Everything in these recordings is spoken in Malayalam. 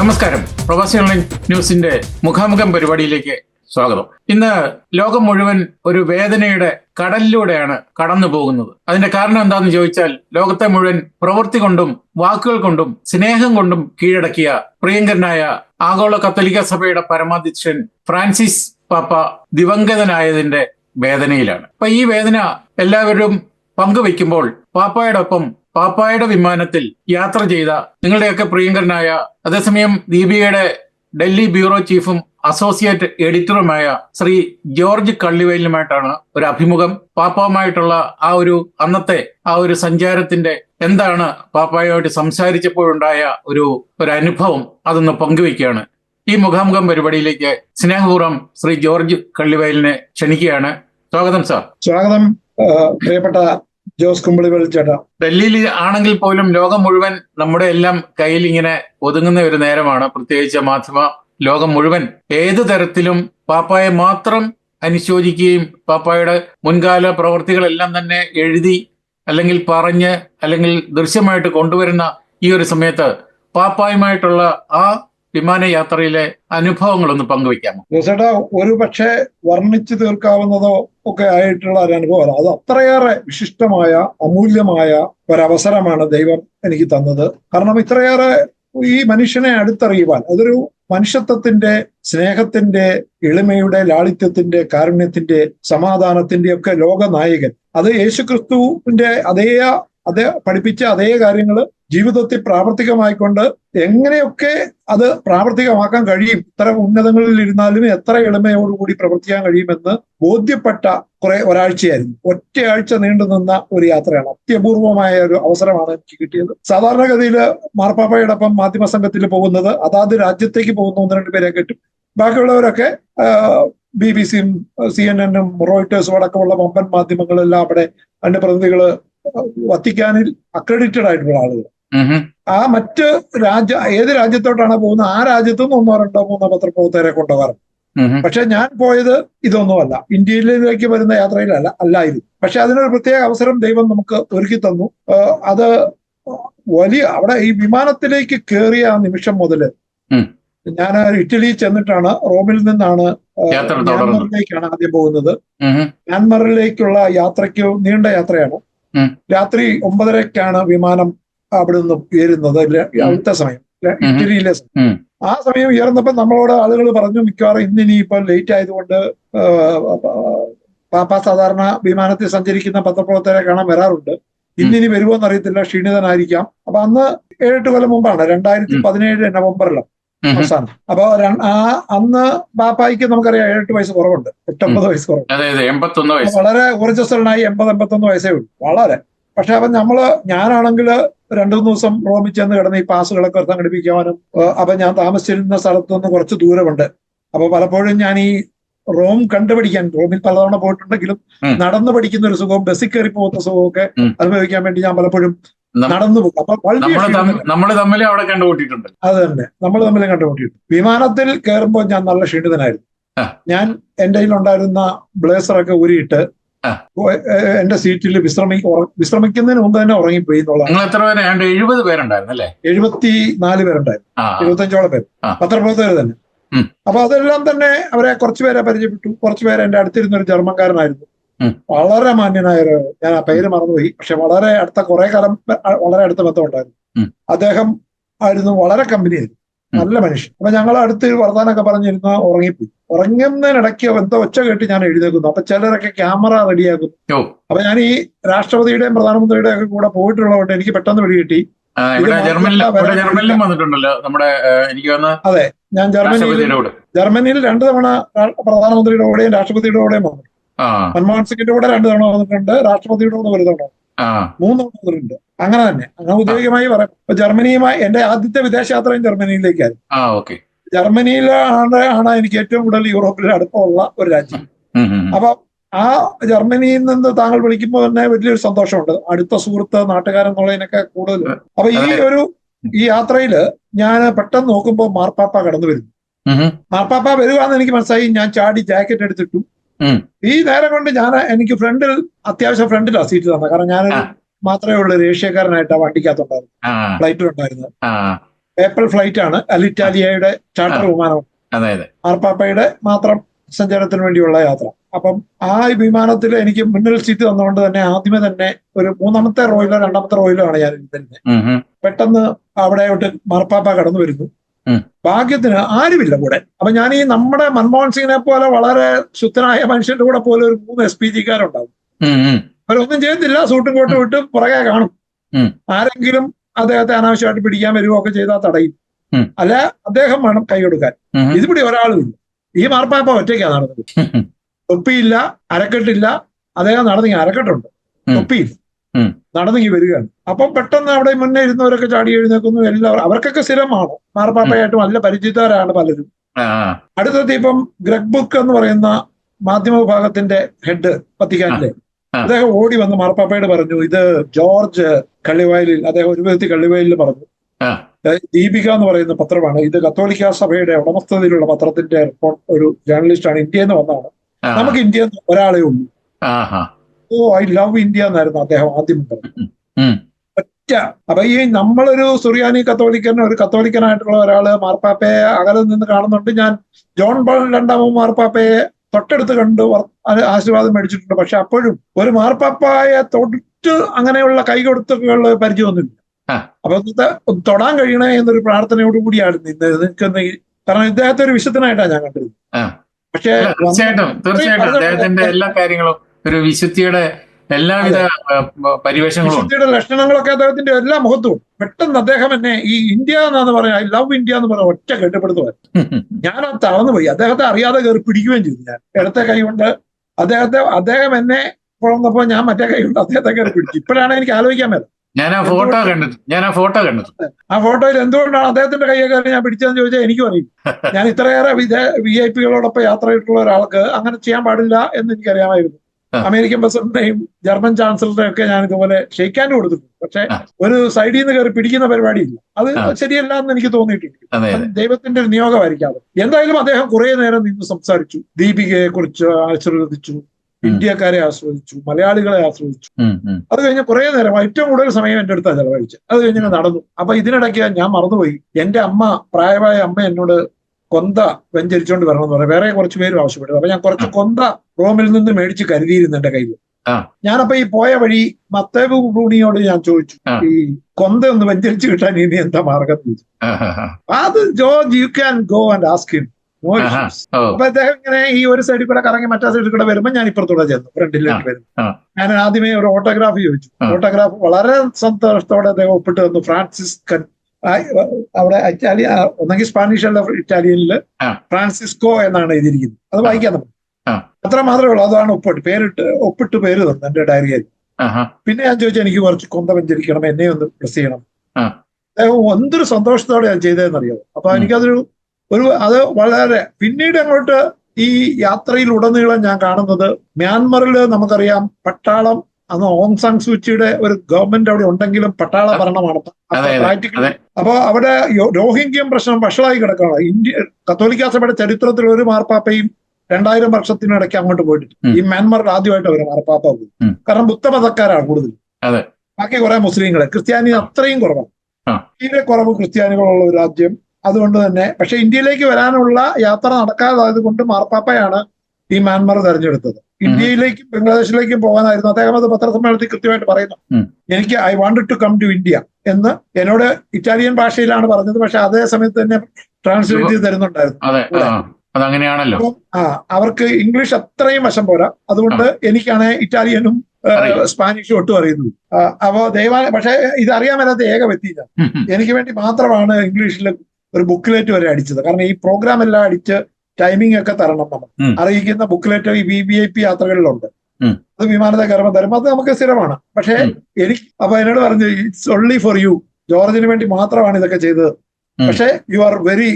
നമസ്കാരം. പ്രവാസി ഓൺലൈൻ ന്യൂസിന്റെ മുഖാമുഖം പരിപാടിയിലേക്ക് സ്വാഗതം. ഇന്ന് ലോകം മുഴുവൻ ഒരു വേദനയുടെ കടലിലൂടെയാണ് കടന്നു പോകുന്നത്. അതിന്റെ കാരണം എന്താണെന്ന് ചോദിച്ചാൽ ലോകത്തെ മുഴുവൻ പ്രവൃത്തി കൊണ്ടും വാക്കുകൾ കൊണ്ടും സ്നേഹം കൊണ്ടും കീഴടക്കിയ പ്രിയങ്കരനായ ആഗോള കത്തോലിക്ക സഭയുടെ പരമാധ്യക്ഷൻ ഫ്രാൻസിസ് പാപ്പ ദിവംഗതനായതിന്റെ വേദനയിലാണ്. അപ്പൊ ഈ വേദന എല്ലാവരും പങ്കുവയ്ക്കുമ്പോൾ പാപ്പായോടൊപ്പം പാപ്പായുടെ വിമാനത്തിൽ യാത്ര ചെയ്ത നിങ്ങളുടെയൊക്കെ പ്രിയങ്കരനായ അതേസമയം ദീപികയുടെ ഡൽഹി ബ്യൂറോ ചീഫും അസോസിയേറ്റ് എഡിറ്ററുമായ ശ്രീ ജോർജ് കള്ളിവയലുമായിട്ടാണ് ഒരു അഭിമുഖം. പാപ്പാവുമായിട്ടുള്ള ആ ഒരു അന്നത്തെ ആ ഒരു സഞ്ചാരത്തിന്റെ എന്താണ് പാപ്പായുമായിട്ട് സംസാരിച്ചപ്പോഴുണ്ടായ ഒരു ഒരു അനുഭവം അതൊന്ന് പങ്കുവെക്കുകയാണ് ഈ മുഖാമുഖം പരിപാടിയിലേക്ക് സ്നേഹപൂർവം ശ്രീ ജോർജ് കള്ളിവയലിനെ ക്ഷണിക്കുകയാണ്. സ്വാഗതം സാർ. സ്വാഗതം പ്രിയപ്പെട്ട ജോസ് കുമ്പളി വെളിച്ചേട്ട ഡൽഹിയിൽ ആണെങ്കിൽ പോലും ലോകം മുഴുവൻ നമ്മുടെ എല്ലാം കയ്യിൽ ഇങ്ങനെ ഒതുങ്ങുന്ന ഒരു നേരമാണ്. പ്രത്യേകിച്ച് മാധ്യമ ലോകം മുഴുവൻ ഏത് തരത്തിലും പാപ്പായെ മാത്രം അനുശോചിക്കുകയും പാപ്പായുടെ മുൻകാല പ്രവർത്തികളെല്ലാം തന്നെ എഴുതി അല്ലെങ്കിൽ പറഞ്ഞ് അല്ലെങ്കിൽ ദൃശ്യമായിട്ട് കൊണ്ടുവരുന്ന ഈ ഒരു സമയത്ത് പാപ്പായുമായിട്ടുള്ള ആ വിമാനയാത്രയിലെ അനുഭവങ്ങളൊന്ന് പങ്കുവയ്ക്കാമോ? ചേട്ടാ ഒരു പക്ഷേ വർണിച്ചു തീർക്കാവുന്നതോ ഒക്കെ ആയിട്ടുള്ള ഒരു അനുഭവമാണ് അത് അത്രയേറെ വിശിഷ്ടമായ അമൂല്യമായ ഒരവസരമാണ് ദൈവം എനിക്ക് തന്നത്. കാരണം ഇത്രയേറെ ഈ മനുഷ്യനെ അടുത്തറിയുവാൻ അതൊരു മനുഷ്യത്വത്തിന്റെ സ്നേഹത്തിന്റെ എളിമയുടെ ലാളിത്യത്തിന്റെ കാരുണ്യത്തിന്റെ സമാധാനത്തിന്റെ ഒക്കെ ലോകനായകൻ. അത് യേശുക്രിസ്തുവിന്റെ അതേ അതേ പഠിപ്പിച്ച അതേ കാര്യങ്ങൾ ജീവിതത്തിൽ പ്രാവർത്തികമായിക്കൊണ്ട് എങ്ങനെയൊക്കെ അത് പ്രാവർത്തികമാക്കാൻ കഴിയും ഇത്ര ഉന്നതങ്ങളിൽ ഇരുന്നാലും എത്ര എളിമയോടുകൂടി പ്രവർത്തിക്കാൻ കഴിയുമെന്ന് ബോധ്യപ്പെട്ട കുറെ ഒരാഴ്ചയായിരുന്നു. ഒറ്റയാഴ്ച നീണ്ടു നിന്ന ഒരു യാത്രയാണ്. അത്യപൂർവമായ ഒരു അവസരമാണ് എനിക്ക് കിട്ടിയത്. സാധാരണഗതിയിൽ മാർപ്പാപ്പയോടൊപ്പം മാധ്യമ സംഘത്തിൽ പോകുന്നത് അതാത് രാജ്യത്തേക്ക് പോകുന്ന ഒന്ന് രണ്ട് പേരെ കിട്ടും. ബാക്കിയുള്ളവരൊക്കെ ബി ബി സിയും സി എൻ എനും റോയിട്ടേഴ്സും അടക്കമുള്ള വമ്പൻ മാധ്യമങ്ങളെല്ലാം അവിടെ അതിന്റെ പ്രതിനിധികൾ വത്തിക്കാനിൽ അക്രഡിറ്റഡ് ആയിട്ടുള്ള ആളുകൾ. ആ മറ്റ് രാജ്യ ഏത് രാജ്യത്തോട്ടാണ് പോകുന്നത്? ആ രാജ്യത്തു നിന്ന് ഒന്നോ രണ്ടോ മൂന്നോ പത്രപ്രവർത്തകരെ കൊണ്ടുപോകാറുണ്ട് പക്ഷെ ഞാൻ പോയത് ഇതൊന്നുമല്ല. ഇന്ത്യയിലേക്ക് വരുന്ന യാത്രയിലല്ല അല്ലായിരുന്നു. പക്ഷെ അതിനൊരു പ്രത്യേക അവസരം ദൈവം നമുക്ക് ഒരുക്കി തന്നു. അത് വലിയ അവിടെ ഈ വിമാനത്തിലേക്ക് കയറിയ ആ നിമിഷം മുതൽ. ഞാൻ ഇറ്റലി ചെന്നിട്ടാണ് റോമിൽ നിന്നാണ്. മ്യാൻമറിലേക്കാണ് ആദ്യം പോകുന്നത്. മ്യാൻമറിലേക്കുള്ള യാത്രയ്ക്ക് നീണ്ട യാത്രയാണ്. രാത്രി ഒമ്പതരക്കാണ് വിമാനം അവിടെ നിന്ന് ഉയരുന്നത് അടുത്ത അവിടുത്തെ സമയം. ഇറ്റലിയിലെ. ആ സമയം ഉയർന്നപ്പോൾ നമ്മളോട് ആളുകൾ പറഞ്ഞു മിക്കവാറും ഇന്ന് ഇനിയിപ്പോ ലേറ്റ് ആയതുകൊണ്ട് പാപ്പ സാധാരണ വിമാനത്തിൽ സഞ്ചരിക്കുന്ന പത്രപ്രവർത്തകരെ കാണാൻ വരാറുണ്ട്. ഇന്നിനി വരുമോ എന്നറിയത്തില്ല ക്ഷീണിതനായിരിക്കാം. അപ്പൊ അന്ന് ഏഴെട്ട് കൊല്ലം മുമ്പാണ് രണ്ടായിരത്തി പതിനേഴ് നവംബറിലാണ് ഹും. അവസാനം. അപ്പൊ ആ അന്ന് ബാപ്പായിക്ക് നമുക്കറിയാം ഏഴെട്ട് വയസ്സ് കുറവുണ്ട്. എട്ടൊമ്പത് വയസ്സ് കുറവുണ്ട്. വളരെ ഊർജസ്വലനായി എൺപത് എൺപത്തൊന്ന് വയസ്സേ ഉള്ളൂ. വളരെ. പക്ഷെ അപ്പൊ നമ്മൾ ഞാനാണെങ്കിൽ രണ്ടു മൂന്ന് ദിവസം റോമിൽ ചെന്ന് കിടന്ന് ഈ പാസുകളൊക്കെ സംഘടിപ്പിക്കാനും അപ്പൊ ഞാൻ താമസിച്ചിരുന്ന സ്ഥലത്തു നിന്ന് കുറച്ച് ദൂരമുണ്ട്. അപ്പൊ പലപ്പോഴും ഞാൻ ഈ റോം കണ്ടുപിടിക്കാൻ റോമിൽ പലതവണ പോയിട്ടുണ്ടെങ്കിലും. നടന്നു പഠിക്കുന്ന ഒരു സുഖവും ബസ്സിൽ കയറി പോകുന്ന സുഖമൊക്കെ. അനുഭവിക്കാൻ വേണ്ടി ഞാൻ പലപ്പോഴും നടന്നു പോകും അപ്പൊ നമ്മൾ തമ്മിൽ അവിടെ കണ്ടുകൂട്ടിയിട്ടുണ്ട് അത് തന്നെ നമ്മൾ തമ്മിൽ കണ്ടുമുട്ടിയിട്ടു വിമാനത്തിൽ കയറുമ്പോൾ ഞാൻ നല്ല ക്ഷീണിതനായിരുന്നു. ഞാൻ എന്റെ കയ്യിലുണ്ടായിരുന്ന ബ്ലേസറൊക്കെ ഊരിയിട്ട് എന്റെ സീറ്റിൽ വിശ്രമി വിശ്രമിക്കുന്നതിന് മുമ്പ് തന്നെ ഉറങ്ങിപ്പോയി എന്നുള്ളതാണ് എഴുപത് പേരുണ്ടായിരുന്നു അല്ലേ? എഴുപത്തി നാല് പേരുണ്ടായിരുന്നു എഴുപത്തഞ്ചോളം പേര്. പത്രപ്രവർത്തകർ തന്നെ. അപ്പൊ അതെല്ലാം തന്നെ അവരെ കുറച്ചുപേരെ പരിചയപ്പെട്ടു. കുറച്ചുപേരെ എന്റെ അടുത്തിരുന്ന ഒരു ജർമ്മൻകാരനായിരുന്നു. വളരെ മാന്യനായ ഒരു ഞാൻ ആ പേര് മറന്നുപോയി. പക്ഷെ വളരെ അടുത്ത കുറെ കാലം വളരെ അടുത്ത ബന്ധമുണ്ടായിരുന്നു. ഉണ്ടായിരുന്നു അദ്ദേഹം ആയിരുന്നു വളരെ കമ്പനിയായിരുന്നു. ആയിരുന്നു നല്ല മനുഷ്യൻ. അപ്പൊ ഞങ്ങൾ അടുത്ത് വർത്താനൊക്കെ പറഞ്ഞിരുന്ന ഉറങ്ങിപ്പോയി. ഉറങ്ങുന്നതിനിടയ്ക്ക് എന്തോ ഒച്ച കേട്ട് ഞാൻ എഴുതിയേക്കുന്നു അപ്പൊ ചിലരൊക്കെ ക്യാമറ റെഡിയാക്കുന്നു. ഓ. അപ്പൊ ഞാൻ ഈ രാഷ്ട്രപതിയുടെയും പ്രധാനമന്ത്രിയുടെയും ഒക്കെ കൂടെ പോയിട്ടുള്ളതുകൊണ്ട് എനിക്ക് പെട്ടെന്ന് പിടികിട്ടി. ജർമ്മനിലും വന്നിട്ടുണ്ടല്ലോ നമ്മുടെ എനിക്ക് വന്ന ഞാൻ ജർമ്മനിയിൽ ജർമ്മനിയിൽ രണ്ടു തവണ പ്രധാനമന്ത്രിയുടെ കൂടെയും രാഷ്ട്രപതിയുടെ കൂടെയും വന്നു. മൻമോഹൻ സിംഗിന്റെ കൂടെ രണ്ടു തവണ വന്നിട്ടുണ്ട് രാഷ്ട്രപതിയുടെ കൂടെ ഒരു തവണ. മൂന്ന് തവണ വന്നിട്ടുണ്ട്. അങ്ങനെ തന്നെ. അങ്ങനെ ഔദ്യോഗികമായി പറയാം ഇപ്പൊ ജർമ്മനിയുമായി എന്റെ ആദ്യത്തെ വിദേശയാത്രയും ജർമ്മനിയിലേക്കായിരുന്നു. ജർമ്മനിയിലാണ് ആണ് എനിക്ക് ഏറ്റവും കൂടുതൽ യൂറോപ്പിൽ അടുപ്പമുള്ള ഒരു രാജ്യം. അപ്പൊ ആ ജർമ്മനിയിൽ നിന്ന് താങ്കൾ വിളിക്കുമ്പോൾ തന്നെ വലിയൊരു സന്തോഷമുണ്ട്. അടുത്ത സുഹൃത്ത് നാട്ടുകാരൻ എന്നുള്ളതിനൊക്കെ കൂടുതൽ. അപ്പൊ ഈ ഒരു ഈ യാത്രയിൽ ഞാൻ പെട്ടെന്ന് നോക്കുമ്പോൾ മാർപ്പാപ്പ കടന്നു വരുന്നു. മാർപ്പാപ്പ വരുവാന്ന് എനിക്ക് മനസ്സിലായി. ഞാൻ ചാടി ജാക്കറ്റ് എടുത്തിട്ടു. ഈ നേരം കൊണ്ട് ഞാൻ എനിക്ക് ഫ്രണ്ടിൽ അത്യാവശ്യം ഫ്രണ്ടിലാണ് സീറ്റ് തന്നെ. കാരണം ഞാൻ മാത്രമേ ഉള്ളൂ ഒരു ഏഷ്യക്കാരനായിട്ട് ആ. വണ്ടിക്കകത്തുണ്ടായിരുന്നു ആ. പേപ്പൽ ഫ്ലൈറ്റ് ആണ് അലിറ്റാലിയയുടെ ചാർട്ടർ വിമാനം. ആർപ്പാപ്പയുടെ മാത്രം സഞ്ചാരത്തിന് വേണ്ടിയുള്ള യാത്ര. അപ്പം ആ വിമാനത്തിൽ എനിക്ക് മുന്നിൽ സീറ്റ് തന്നുകൊണ്ട് തന്നെ ആദ്യമേ തന്നെ ഒരു മൂന്നാമത്തെ റോയിലോ രണ്ടാമത്തെ റോയിലോ ആണ് ഞാൻ ഇരുന്നത്. പെട്ടെന്ന് അവിടെയോട്ട് മാർപ്പാപ്പ കടന്നു വരുന്നു. ഭാഗ്യത്തിന് ആരുമില്ല കൂടെ. അപ്പൊ ഞാൻ ഈ നമ്മുടെ മൻമോഹൻ സിംഗിനെ പോലെ വളരെ ശുദ്ധനായ മനുഷ്യന്റെ കൂടെ പോലെ ഒരു മൂന്ന് എസ് പി ജിക്കാരുണ്ടാവും. അവരൊന്നും ചെയ്യത്തില്ല സൂട്ടും കോട്ടും ഇട്ട് പുറകെ കാണും. ആരെങ്കിലും അദ്ദേഹത്തെ അനാവശ്യമായിട്ട് പിടിക്കാൻ വരികയൊക്കെ ചെയ്താൽ തടയും. അല്ല അദ്ദേഹം വേണം കൈ കൊടുക്കാൻ. ഒരാളും ഇല്ല. ഇതിവിടെ ഈ മാർപ്പാപ്പ ഒറ്റയ്ക്കാണ് നടന്നത്. തൊപ്പിയില്ല അരക്കെട്ടില്ല. അദ്ദേഹം നടന്നെങ്കിൽ അരക്കെട്ടുണ്ട്. തൊപ്പിയില്ല. ഉം. നടന്നെങ്കിൽ വരികയാണ് അപ്പം പെട്ടെന്ന് അവിടെ മുന്നേ ഇരുന്നവരൊക്കെ ചാടി എഴുന്നേക്കുന്നു. എല്ലാവരും അവർക്കൊക്കെ സ്ഥിരമാണ്. മാർപ്പാപ്പയായിട്ടും നല്ല പരിചിതരാണ് പലരും. അടുത്തത് ഇപ്പം ഗ്രഗ് ബുക്ക് എന്ന് പറയുന്ന മാധ്യമ വിഭാഗത്തിന്റെ ഹെഡ് വത്തിക്കാനിലെ അദ്ദേഹം ഓടി വന്ന് മാർപ്പാപ്പയോട് പറഞ്ഞു ഇത് ജോർജ് കള്ളിവയലിൽ അദ്ദേഹം ഒരു വിധത്തിൽ കള്ളിവയലിൽ പറഞ്ഞു. ദീപിക എന്ന് പറയുന്ന പത്രമാണ്. ഇത് കത്തോലിക്ക സഭയുടെ ഉടമസ്ഥതയിലുള്ള പത്രത്തിന്റെ റിപ്പോർട്ട് ഒരു ജേർണലിസ്റ്റാണ് ഇന്ത്യയിൽ നിന്ന് വന്നതാണ്. നമുക്ക് ഇന്ത്യയിൽ നിന്ന് ഒരാളെ ഉള്ളൂ. ഓ ഐ ലവ് ഇന്ത്യ എന്നായിരുന്നു അദ്ദേഹം ആദ്യം പറഞ്ഞത്. ഒറ്റ. അപ്പൊ ഈ നമ്മളൊരു സുറിയാനി കത്തോലിക്കൻ ഒരു കത്തോലിക്കനായിട്ടുള്ള ഒരാൾ മാർപ്പാപ്പയെ അകലെ നിന്ന് കാണുന്നുണ്ട്. ഞാൻ ജോൺ ബോൺ രണ്ടാമൻ മാർപ്പാപ്പയെ തൊട്ടടുത്ത് കണ്ട് ആശീർവാദം മേടിച്ചിട്ടുണ്ട്. പക്ഷെ അപ്പോഴും ഒരു മാർപ്പാപ്പായ തൊട്ട് അങ്ങനെയുള്ള കൈ കൊടുത്തുള്ള പരിചയമൊന്നുമില്ല. അപ്പൊ തൊടാൻ കഴിയണേ എന്നൊരു പ്രാർത്ഥനയോട് കൂടിയാണ് നിന്നത് നിൽക്കുന്ന കാരണം ഇദ്ദേഹത്തെ ഒരു വിശുദ്ധനായിട്ടാണ് ഞാൻ കണ്ടത് ആ. പക്ഷേ തീർച്ചയായിട്ടും തീർച്ചയായിട്ടും. അദ്ദേഹത്തിന്റെ എല്ലാ കാര്യങ്ങളും ഒരു വിശുദ്ധിയുടെ എല്ലാവിധ പരിവേഷങ്ങളും ലക്ഷണങ്ങളൊക്കെ അദ്ദേഹത്തിന്റെ എല്ലാ മുഖത്തും പെട്ടെന്ന് അദ്ദേഹം എന്നെ ഈ ഇന്ത്യ എന്നാന്ന് പറഞ്ഞ ഐ ലവ് ഇന്ത്യ എന്ന് പറഞ്ഞ ഒറ്റ കെട്ടിപ്പെടുത്തുവാൻ. ഞാൻ ആ തളർന്നു പോയി. അദ്ദേഹത്തെ അറിയാതെ കയറി പിടിക്കുകയും ചെയ്തു ഞാൻ. ഇടത്തെ കൈ കൊണ്ട് അദ്ദേഹത്തെ അദ്ദേഹം എന്നെ പുറന്നപ്പോ ഞാൻ മറ്റേ കൈ കൊണ്ട് അദ്ദേഹത്തെ കയറി പിടിച്ചു. ഇപ്പോഴാണ് എനിക്ക് ആലോചിക്കാൻ മേല. ഞാൻ ആ ഫോട്ടോ കണ്ടിട്ട് ഞാൻ ആ ഫോട്ടോ കണ്ടിട്ട് ആ ഫോട്ടോയിൽ എന്തുകൊണ്ടാണ് അദ്ദേഹത്തിന്റെ കൈയൊക്കെ ഞാൻ പിടിച്ചതെന്ന് ചോദിച്ചാൽ എനിക്കും അറിയില്ല. ഞാൻ ഇത്രയേറെ വി ഐ പികളോടൊപ്പം യാത്ര ചെയ്തിട്ടുള്ള ഒരാൾക്ക് അങ്ങനെ ചെയ്യാൻ പാടില്ല എന്ന് എനിക്കറിയാമായിരുന്നു. അമേരിക്കൻ പ്രസിഡന്റിനെയും ജർമ്മൻ ചാൻസലറിനെയും ഒക്കെ ഞാൻ ഇതുപോലെ ഷെയ്ക്കാൻ കൊടുത്തിട്ടുണ്ട്. പക്ഷെ ഒരു സൈഡിൽ നിന്ന് കയറി പിടിക്കുന്ന പരിപാടിയില്ല. അത്. ശരിയല്ല എന്ന് എനിക്ക് തോന്നിയിട്ടുണ്ട്. ദൈവത്തിന്റെ ഒരു നിയോഗമായിരിക്കാം എന്തായാലും അദ്ദേഹം കുറെ നേരം നിന്ന് സംസാരിച്ചു. ദീപികയെ കുറിച്ച് ആശീർവദിച്ചു ഇന്ത്യക്കാരെ ആസ്വദിച്ചു മലയാളികളെ ആസ്വദിച്ചു. അത് കഴിഞ്ഞ് കുറെ നേരം ഏറ്റവും കൂടുതൽ സമയം എന്റെ അടുത്താണ് ചെലവഴിച്ചത്. അത് കഴിഞ്ഞ് നടന്നു. അപ്പൊ ഇതിനിടയ്ക്ക് ഞാൻ മറന്നുപോയി. എന്റെ അമ്മ പ്രായമായ അമ്മ എന്നോട് കൊന്ത വെഞ്ചരിച്ചോണ്ട് വരണം എന്ന് പറയാം. വേറെ കുറച്ച് പേരും ആവശ്യപ്പെട്ടു അപ്പൊ ഞാൻ കുറച്ച് കൊന്ത റോമിൽ നിന്ന് മേടിച്ച് കരുതിയിരുന്നു എന്റെ കയ്യിൽ. ഞാനപ്പോ ഈ പോയ വഴി മത്തേബ് ബ്രൂണിയോട് ഞാൻ ചോദിച്ചു. ഈ കൊന്ത ഒന്ന് വെഞ്ചരിച്ച് കിട്ടാൻ ഇനി എന്താ മാർഗം ചോദിച്ചു. അത് George you can go and ask him അപ്പൊ അദ്ദേഹം ഇങ്ങനെ ഈ ഒരു സൈഡിൽ കൂടെ കറങ്ങി മറ്റേ സൈഡിൽ കൂടെ വരുമ്പോൾ ഞാൻ ഇപ്പുറത്തൂടെ ചെന്നു. ഫ്രണ്ടിലേക്ക് വരും ഞാൻ ആദ്യമേ ഒരു ഓട്ടോഗ്രാഫ് ചോദിച്ചു. ഓട്ടോഗ്രാഫ് വളരെ സന്തോഷത്തോടെ അദ്ദേഹം ഒപ്പിട്ട് തന്നു. ഫ്രാൻസിസ്കൻ ആ, അവിടെ ഇറ്റാലിയ ഒന്നെങ്കിൽ സ്പാനിഷ് അല്ല ഇറ്റാലിയനിൽ. ഫ്രാൻസിസ്കോ എന്നാണ് എഴുതിയിരിക്കുന്നത് അത് വായിക്കാൻ നമുക്ക് ആ. അത്ര മാത്രമേ ഉള്ളൂ അതാണ് ഒപ്പിട്ട് പേരിട്ട് ഒപ്പിട്ട് പേര് തന്നു എന്റെ ഡയറിയിൽ. പിന്നെ ഞാൻ ചോദിച്ചാൽ എനിക്ക് കുറച്ച് കൊന്ത വെഞ്ചരിക്കണം എന്നെ ഒന്ന് പ്രസ് ചെയ്യണം. അദ്ദേഹം എന്തൊരു സന്തോഷത്തോടെ ഞാൻ ചെയ്തതെന്നറിയാമോ അപ്പൊ. എനിക്കതൊരു ഒരു അത് വളരെ പിന്നീട് അങ്ങോട്ട് ഈ യാത്രയിൽ ഉടനീളം ഞാൻ കാണുന്നത് മ്യാൻമറിൽ നമുക്കറിയാം പട്ടാളം അന്ന് ഓങ് സാങ് സൂച്ചിയുടെ ഒരു ഗവൺമെന്റ് അവിടെ ഉണ്ടെങ്കിലും പട്ടാള ഭരണമാണ്. അപ്പൊ പ്രാക്ടിക്കലി അവിടെ രോഹിംഗ്യം പ്രശ്നം വഷളായി കിടക്കുകയാണ്. ഇന്ത്യ കത്തോലിക്ക സഭയുടെ ചരിത്രത്തിൽ ഒരു മാർപ്പാപ്പയും രണ്ടായിരം വർഷത്തിനിടയ്ക്ക് അങ്ങോട്ട് പോയിട്ടുണ്ട് ഈ മ്യാൻമറിൽ ആദ്യമായിട്ട് അവർ മാർപ്പാപ്പ പോയി കാരണം കാരണം ബുദ്ധമതക്കാരാണ് കൂടുതൽ. ബാക്കി കുറെ മുസ്ലിങ്ങളെ. ക്രിസ്ത്യാനി അത്രയും കുറവാണ്. തീരെ കുറവ് ക്രിസ്ത്യാനികളുള്ള ഒരു രാജ്യം. അതുകൊണ്ട് തന്നെ പക്ഷെ ഇന്ത്യയിലേക്ക് വരാനുള്ള യാത്ര നടക്കാതായത് കൊണ്ട് മാർപ്പാപ്പയാണ് ഈ മ്യാൻമർ തെരഞ്ഞെടുത്തത്. ഇന്ത്യയിലേക്കും ബംഗ്ലാദേശിലേക്കും പോകാനായിരുന്നു. അദ്ദേഹം അത് പത്രസമ്മേളനത്തിൽ കൃത്യമായിട്ട് പറയുന്നു. എനിക്ക് I want to come to India എന്ന് എന്നോട് ഇറ്റാലിയൻ ഭാഷയിലാണ് പറഞ്ഞത്. പക്ഷെ അതേ സമയത്ത് തന്നെ ട്രാൻസ്ലേറ്റ് ചെയ്ത് തരുന്നുണ്ടായിരുന്നു. ആ അതങ്ങനെയാണല്ലോ. അപ്പം ആ അവർക്ക് ഇംഗ്ലീഷ് അത്രയും വശം പോരാ. അതുകൊണ്ട് എനിക്കാണ് ഇറ്റാലിയനും സ്പാനിഷും ഒട്ടും അറിയുന്നത്. അപ്പോ ദൈവ പക്ഷെ ഇത് അറിയാൻ മേലാത്ത ഏക വ്യക്തി ഞാൻ ഉം, ഉം. എനിക്ക് വേണ്ടി മാത്രമാണ് ഇംഗ്ലീഷിൽ ഒരു ബുക്കിലേറ്റ് വരെ അടിച്ചത്. കാരണം ഈ പ്രോഗ്രാം എല്ലാം അടിച്ച് ടൈമിംഗ് ഒക്കെ തരണം നമ്മൾ. അറിയിക്കുന്ന ബുക്ക്ലെറ്റ് ഈ വി വി ഐ പി യാത്രകളിലുണ്ട്. അത് വിമാനത്തെ കയറുമ്പോൾ തരും. അത് നമുക്ക് സ്ഥിരമാണ്. പക്ഷേ എനിക്ക് അപ്പൊ എന്നോട് പറഞ്ഞു ഇറ്റ്സ് ഓൺലി ഫോർ യു ജോർജിന് വേണ്ടി മാത്രമാണ് ഇതൊക്കെ ചെയ്തത്. പക്ഷേ യു ആർ വെരി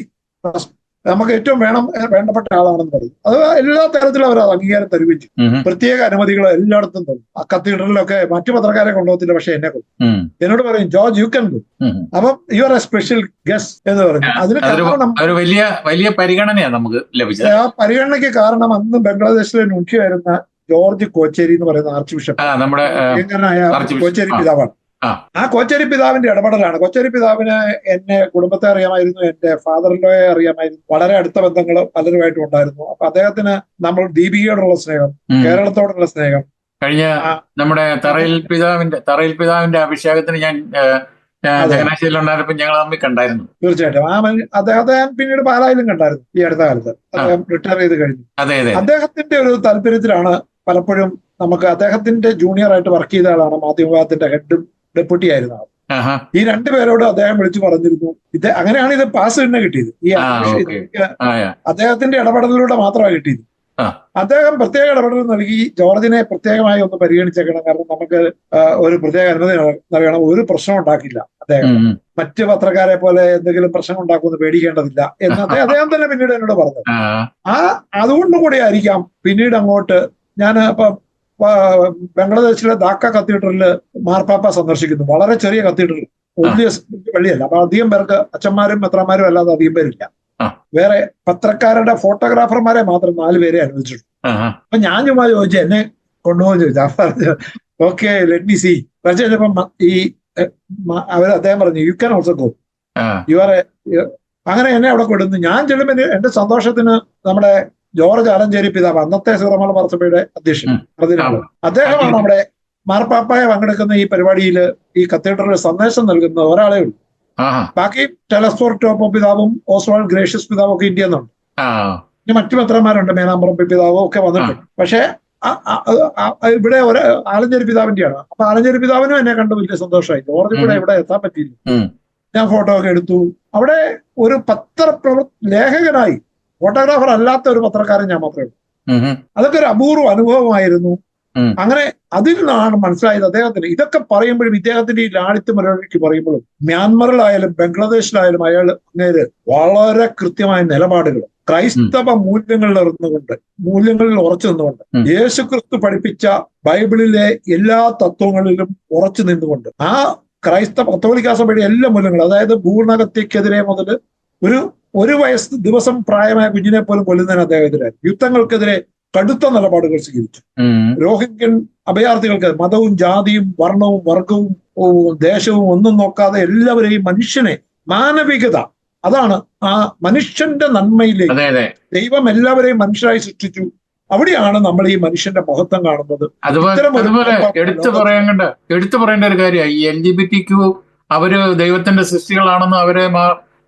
നമുക്ക് ഏറ്റവും വേണം വേണ്ടപ്പെട്ട ആളാണെന്ന് പറയും. അത് എല്ലാ തരത്തിലും അവർ അത് അംഗീകാരം തരുകയും ചെയ്യും. പ്രത്യേക അനുമതികൾ എല്ലായിടത്തും തന്നു ആ കത്തീഡ്രലിലൊക്കെ മറ്റു പത്രക്കാരെ കൊണ്ടുപോകത്തില്ല പക്ഷെ എന്നെ കൊണ്ടു എന്നോട് പറയും ജോർജ് യു കൻ ഉം. അപ്പം you are a special guest എന്ന് പറഞ്ഞു അതിന് വലിയ വലിയ പരിഗണനയാണ് നമുക്ക് ലഭിച്ചത്. ആ പരിഗണനയ്ക്ക് കാരണം അന്ന് ബംഗ്ലാദേശിലെ നുഖ്യായിരുന്ന ജോർജ് കോച്ചേരി എന്ന് പറയുന്ന ആർച്ച് ബിഷപ്പ്. കോച്ചേരി പിതാവാണ്. ആ. കൊച്ചേരി പിതാവിന്റെ ഇടപെടലാണ്. കൊച്ചേരി പിതാവിന് എന്നെ കുടുംബത്തെ അറിയാമായിരുന്നു എന്റെ ഫാദറിലോയെ അറിയാമായിരുന്നു. വളരെ അടുത്ത ബന്ധങ്ങൾ പലരുമായിട്ടും ഉണ്ടായിരുന്നു. അപ്പൊ അദ്ദേഹത്തിന് നമ്മൾ ദീപികയോടുള്ള സ്നേഹം കേരളത്തോടുള്ള സ്നേഹം. കഴിഞ്ഞ നമ്മുടെ തറയിൽ പിതാവിന്റെ തറയിൽ പിതാവിന്റെ അഭിഷേകത്തിന് ഞാൻ ചങ്ങനാശ്ശേരിയിൽ ഉണ്ടായിരുന്നപ്പോൾ ഞങ്ങൾ തമ്മിൽ കണ്ടായിരുന്നു. തീർച്ചയായിട്ടും. ആ അദ്ദേഹത്തെ ഞാൻ പിന്നീട് പാലായിലും കണ്ടായിരുന്നു ഈ അടുത്ത കാലത്ത്. അദ്ദേഹം റിട്ടയർ ചെയ്ത് കഴിഞ്ഞു. അതെ അതെ. അദ്ദേഹത്തിന്റെ ഒരു താല്പര്യത്തിലാണ് പലപ്പോഴും നമുക്ക് അദ്ദേഹത്തിന്റെ ജൂനിയർ ആയിട്ട് വർക്ക് ചെയ്ത ആളാണ് മാധ്യമവിഭാഗത്തിന്റെ ഹെഡും ഡെപ്യൂട്ടി ആയിരുന്നു ഈ രണ്ടുപേരോട് അദ്ദേഹം വിളിച്ചു പറഞ്ഞിരുന്നു. ഇത് അങ്ങനെയാണ് ഇത് പാസ് തന്നെ കിട്ടിയത്. ഈ. അദ്ദേഹത്തിന്റെ ഇടപെടലിലൂടെ മാത്രമാണ് കിട്ടിയത്. അദ്ദേഹം പ്രത്യേക ഇടപെടൽ നൽകി. ജോർജിനെ പ്രത്യേകമായി ഒന്ന് പരിഗണിച്ചേക്കണം. കാരണം നമുക്ക് ഒരു പ്രത്യേക അനുമതി നൽകണം. ഒരു പ്രശ്നം ഉണ്ടാക്കില്ല അദ്ദേഹം. മറ്റ് പത്രക്കാരെ പോലെ എന്തെങ്കിലും പ്രശ്നം ഉണ്ടാക്കുമെന്ന് പേടിക്കേണ്ടതില്ല എന്ന് അദ്ദേഹം തന്നെ പിന്നീട് എന്നോട് പറഞ്ഞു. ആ. അതുകൊണ്ടും കൂടി ആയിരിക്കാം പിന്നീട് അങ്ങോട്ട്. ഞാൻ ഇപ്പൊ ബംഗ്ലാദേശിലെ ധാക്ക കത്തീഡ്രലിൽ മാർപ്പാപ്പ സന്ദർശിക്കുന്നു. വളരെ ചെറിയ കത്തീഡ്രൽ. വലിയ സ് പള്ളിയല്ല അപ്പൊ അധികം പേർക്ക് അച്ഛന്മാരും മെത്രമാരും അല്ലാതെ അധികം പേരില്ല. വേറെ പത്രക്കാരുടെ ഫോട്ടോഗ്രാഫർമാരെ മാത്രം നാല് പേരെ അനുവദിച്ചിട്ടുണ്ട് ആഹാ. അപ്പൊ ഞാൻ ചുമ്മാ ചോദിച്ചു എന്നെ കൊണ്ടുപോകാൻ ചോദിച്ചു. പറഞ്ഞു ഓക്കെ ലെറ്റ് മി സി കുറച്ച് കഴിഞ്ഞപ്പം ഈ അവർ അദ്ദേഹം പറഞ്ഞു you can also go you are അങ്ങനെ എന്നെ അവിടെ കൊടുക്കുന്നു ഞാൻ ചെല്ലുമ്പോൾ എന്റെ- എന്റെ സന്തോഷത്തിന് നമ്മുടെ ജോർജ് ആലഞ്ചേരി പിതാവ് അന്നത്തെ സീറമല മർസഭയുടെ അധ്യക്ഷൻ അദ്ദേഹമാണ് നമ്മുടെ മാർപ്പാപ്പായെ പങ്കെടുക്കുന്ന ഈ പരിപാടിയിൽ ഈ കത്തീഡ്രലിൽ സന്ദേശം നൽകുന്ന ഒരാളെ ഉള്ളൂ. ബാക്കി ടെലസ്ഫോർ ടോപ്പ് പിതാവും ഓസ്വാൾ ഗ്രേഷ്യസ് പിതാവും ഒക്കെ ഇന്ത്യ എന്നുണ്ട് ഇനി മറ്റു പത്രന്മാരുണ്ട് മേനാമ്പുറം പിതാവും ഒക്കെ വന്നിട്ടുണ്ട്. പക്ഷേ ഇവിടെ ഒരു ആലഞ്ചേരി പിതാവിന്റെയാണ്. അപ്പൊ ആലഞ്ചേരി പിതാവിനും എന്നെ കണ്ട് വലിയ സന്തോഷമായി. ജോർജ് കൂടെ ഇവിടെ എത്താൻ പറ്റിയില്ല. ഞാൻ ഫോട്ടോ ഒക്കെ എടുത്തു. അവിടെ ഒരു പത്രപ്രവർ ലേഖകനായി ഫോട്ടോഗ്രാഫർ അല്ലാത്ത ഒരു പത്രക്കാരൻ ഞാൻ മാത്രമേ ഉള്ളൂ. അതൊക്കെ ഒരു അപൂർവ അനുഭവമായിരുന്നു. അങ്ങനെ അതിൽ നിന്നാണ് മനസ്സിലായത് അദ്ദേഹത്തിന്. ഇതൊക്കെ പറയുമ്പോഴും ഇദ്ദേഹത്തിന്റെ ഈ ലാളിത്യ മലയാളിക്ക് പറയുമ്പോഴും മ്യാൻമറിലായാലും ബംഗ്ലാദേശിലായാലും അയാൾ അങ്ങേര് വളരെ കൃത്യമായ നിലപാടുകൾ ക്രൈസ്തവ മൂല്യങ്ങളിൽ ഇറന്നുകൊണ്ട് മൂല്യങ്ങളിൽ ഉറച്ചു നിന്നുകൊണ്ട്. യേശു ക്രിസ്തു പഠിപ്പിച്ച ബൈബിളിലെ എല്ലാ തത്വങ്ങളിലും ഉറച്ചു നിന്നുകൊണ്ട് ആ ക്രൈസ്തവ കത്തോലിക്ക സഭയുടെ എല്ലാ മൂല്യങ്ങളും അതായത് ഭൂർണകത്യക്കെതിരെ മുതൽ ഒരു ഒരു വയസ്സ് ദിവസം പ്രായമായ കുഞ്ഞിനെ പോലും കൊല്ലുന്നതിന് അദ്ദേഹത്തിനായി യുദ്ധങ്ങൾക്കെതിരെ കടുത്ത നിലപാടുകൾ സ്വീകരിച്ചു. രോഹിംഗ്യൻ അഭയാർത്ഥികൾക്ക് മതവും ജാതിയും വർണവും വർഗവും ദേശവും ഒന്നും നോക്കാതെ എല്ലാവരെയും മനുഷ്യനെ മാനവികത അതാണ് ആ മനുഷ്യന്റെ നന്മയിലേക്ക് ദൈവം എല്ലാവരെയും മനുഷ്യരായി സൃഷ്ടിച്ചു. അവിടെയാണ് നമ്മൾ ഈ മനുഷ്യന്റെ മഹത്വം കാണുന്നത്. അതുപോലെ എടുത്തു പറയേണ്ട എടുത്തു പറയേണ്ട ഒരു കാര്യമായി L G B T Q അവർ ദൈവത്തിന്റെ സൃഷ്ടികളാണെന്നും അവരെ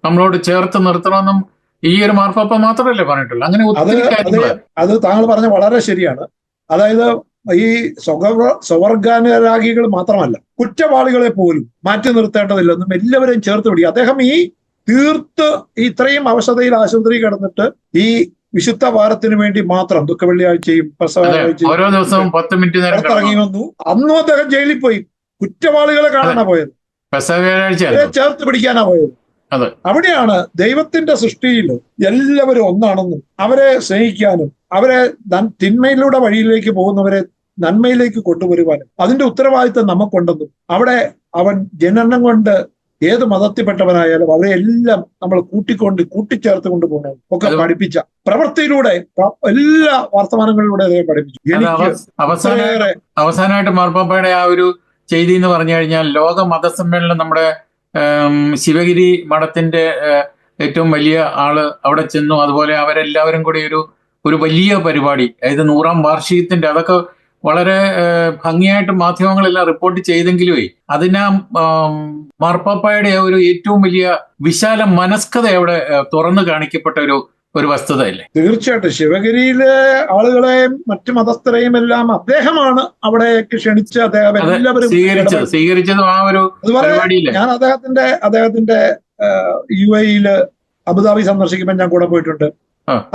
നമ്മളോട് ചേർത്ത് നിർത്തണമെന്നും ഈ ഒരു മാർപ്പാപ്പ മാത്രമല്ലേ പറഞ്ഞിട്ടുള്ളൂ. അങ്ങനെ അത് ഒത്തിരി അത് കാര്യങ്ങൾ അത് താങ്കൾ പറഞ്ഞ വളരെ ശരിയാണ്. അതായത് ഈ സ്വവർഗാനുരാഗികൾ മാത്രമല്ല കുറ്റവാളികളെ പോലും മാറ്റി നിർത്തേണ്ടതില്ലെന്നും എല്ലാവരെയും ചേർത്ത് പിടിക്കുക. അദ്ദേഹം ഈ തീർത്ത് ഇത്രയും അവശതയിൽ ആശുപത്രി കിടന്നിട്ട് ഈ വിശുദ്ധ വാരത്തിന് വേണ്ടി മാത്രം ദുഃഖ വെള്ളിയാഴ്ചയും ഓരോ ദിവസവും പത്ത് മിനിറ്റ് നേരം വന്നു. അന്നും അദ്ദേഹം ജയിലിൽ പോയി. കുറ്റവാളികളെ കാണാനാ പോയത്. ചേർത്ത് പിടിക്കാനാ പോയത്. അവിടെയാണ് ദൈവത്തിന്റെ സൃഷ്ടിയിൽ എല്ലാവരും ഒന്നാണെന്നും അവരെ സ്നേഹിക്കാനും അവരെ തിന്മയിലൂടെ വഴിയിലേക്ക് പോകുന്നവരെ നന്മയിലേക്ക് കൊണ്ടുവരുവാനും അതിന്റെ ഉത്തരവാദിത്തം നമുക്കുണ്ടെന്നും അവിടെ അവൻ ജനനം കൊണ്ട് ഏത് മതത്തിൽപ്പെട്ടവനായാലും അവരെ എല്ലാം നമ്മൾ കൂട്ടിക്കൊണ്ട് കൂട്ടിച്ചേർത്ത് കൊണ്ടുപോകണം ഒക്കെ പഠിപ്പിച്ച പ്രവൃത്തിയിലൂടെ എല്ലാ വർത്തമാനങ്ങളിലൂടെ അദ്ദേഹം പഠിപ്പിച്ചു. അവസാനമായിട്ട് മാർപ്പാപ്പയുടെ ആ ഒരു ചെയ്തി എന്ന് പറഞ്ഞു കഴിഞ്ഞാൽ ലോക മതസമ്മേളനം നമ്മുടെ ശിവഗിരി മഠത്തിന്റെ ഏറ്റവും വലിയ ആൾ അവിടെ ചെന്നു. അതുപോലെ അവരെല്ലാവരും കൂടി ഒരു ഒരു വലിയ പരിപാടി. അതായത് നൂറാം വാർഷികത്തിന്റെ അതൊക്കെ വളരെ ഭംഗിയായിട്ട് മാധ്യമങ്ങളെല്ലാം റിപ്പോർട്ട് ചെയ്തെങ്കിലുമേ അതിനാ മാർപ്പാപ്പായുടെ ഒരു ഏറ്റവും വലിയ വിശാല മനസ്കത അവിടെ തുറന്നു കാണിക്കപ്പെട്ട ഒരു ഒരു വസ്തുതയല്ലേ? തീർച്ചയായിട്ടും. ശിവഗിരിയിലെ ആളുകളെയും മറ്റു മതസ്ഥരെയും എല്ലാം അദ്ദേഹമാണ് അവിടേക്ക് ക്ഷണിച്ച് അദ്ദേഹം എല്ലാവരും സ്വീകരിച്ചത്. സ്വീകരിച്ചത് ആ ഒരു ഞാൻ അദ്ദേഹത്തിന്റെ അദ്ദേഹത്തിന്റെ യു എയിൽ അബുദാബി സന്ദർശിക്കുമ്പോൾ ഞാൻ കൂടെ പോയിട്ടുണ്ട്.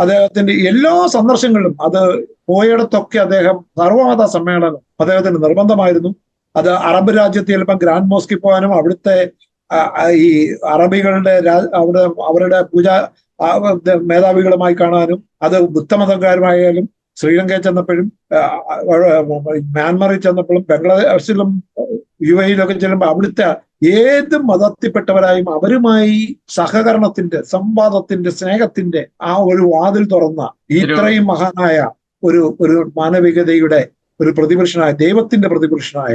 അദ്ദേഹത്തിന്റെ എല്ലാ സന്ദർശങ്ങളിലും അത് പോയിടത്തൊക്കെ അദ്ദേഹം സർവമത സമ്മേളനം അദ്ദേഹത്തിന് നിർബന്ധമായിരുന്നു. അത് അറബ് രാജ്യത്ത് ചിലപ്പം ഗ്രാൻഡ് മോസ്കിൽ പോകാനും അവിടുത്തെ ഈ അറബികളുടെ അവിടെ അവരുടെ പൂജ മേധാവികളുമായി കാണാനും അത് ബുദ്ധമതക്കാരുമായാലും ശ്രീലങ്കയിൽ ചെന്നപ്പോഴും മ്യാൻമറിൽ ചെന്നപ്പോഴും ബംഗ്ലാദേശിലും യു എയിലൊക്കെ ചെല്ലുമ്പോൾ അവിടുത്തെ ഏത് മതത്തിൽപ്പെട്ടവരായും അവരുമായി സഹകരണത്തിന്റെ സംവാദത്തിന്റെ സ്നേഹത്തിന്റെ ആ ഒരു വാതിൽ തുറന്ന ഇത്രയും മഹാനായ ഒരു ഒരു മാനവികതയുടെ ഒരു പ്രതിപുരുഷനായ ദൈവത്തിന്റെ പ്രതിപുരുഷനായ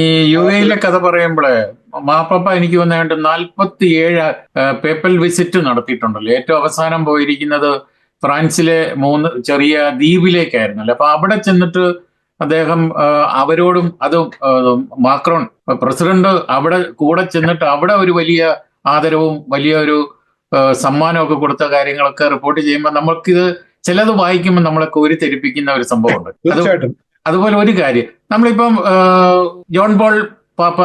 ഈ യു എയിലെ കഥ പറയുമ്പോഴേ മാപ്പപ്പ എനിക്ക് തോന്നുന്നുണ്ട് നാൽപ്പത്തിയേഴ് പേപ്പൽ വിസിറ്റ് നടത്തിയിട്ടുണ്ടല്ലോ. ഏറ്റവും അവസാനം പോയിരിക്കുന്നത് ഫ്രാൻസിലെ മൂന്ന് ചെറിയ ദ്വീപിലേക്കായിരുന്നല്ലോ അപ്പൊ അവിടെ ചെന്നിട്ട് അദ്ദേഹം അവരോടും അതും മാക്രോൺ പ്രസിഡന്റ് അവിടെ കൂടെ ചെന്നിട്ട് അവിടെ ഒരു വലിയ ആദരവും വലിയ ഒരു സമ്മാനമൊക്കെ കൊടുത്ത കാര്യങ്ങളൊക്കെ റിപ്പോർട്ട് ചെയ്യുമ്പോൾ നമ്മൾക്കിത് ചിലത് വായിക്കുമ്പോൾ നമ്മളെ കോരി തെരിപ്പിക്കുന്ന ഒരു സംഭവമുണ്ട്. തീർച്ചയായിട്ടും. അതുപോലെ ഒരു കാര്യം. നമ്മളിപ്പം ജോൺ പോൾ പാപ്പ